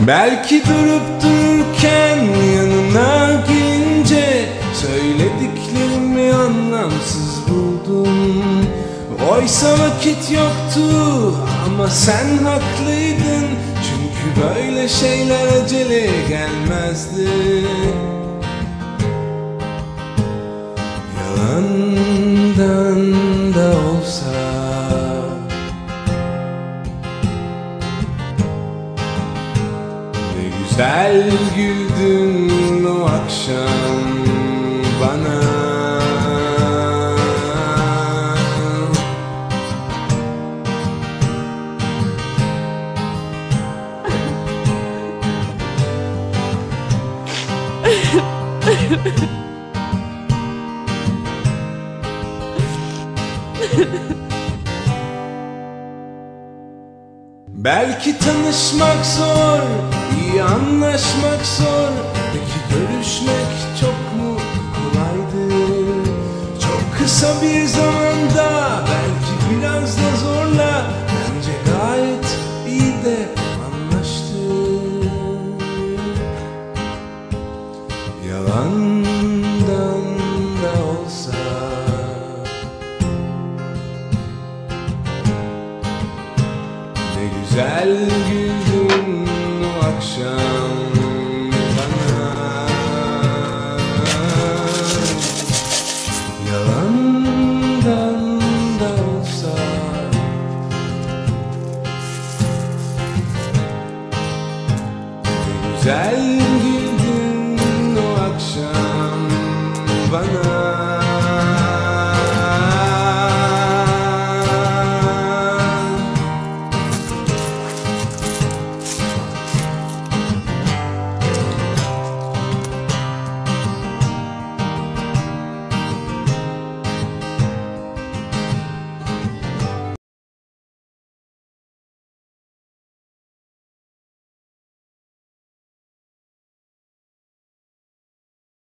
Belki durup dururken yanına gelince Söylediklerimi anlamsız buldum. Oysa vakit yoktu ama sen haklıydın. Çünkü böyle şeyler acele gelmezdi. Yalandan da olsa Güzel güldün o akşam bana. Belki tanışmak zor, iyi anlaşmak zor Peki görüşmek çok mu kolaydı? Çok kısa bir zamanda, belki biraz da zorla Bence gayet iyi de anlaştık Yalandan da olsa. Ne güzel güldün o akşam Yalandan da olsa. Güzel